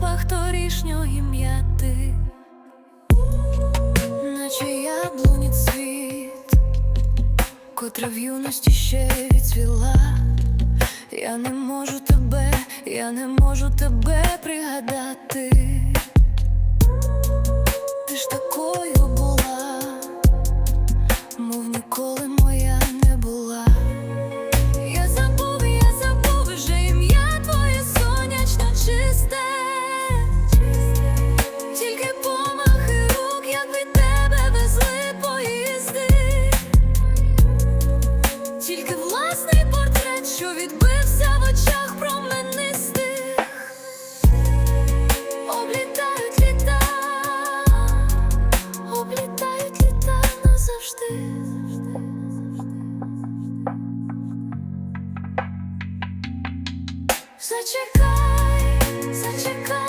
запах торішньої м'яти, наче яблуні цвіт, котра в юності ще відцвіла. Я не можу тебе, я не можу тебе пригадати. Ти ж такою була, мов ніколи. очах променистих облітають літа, облітають літа назавжди. Зачекай, зачекай.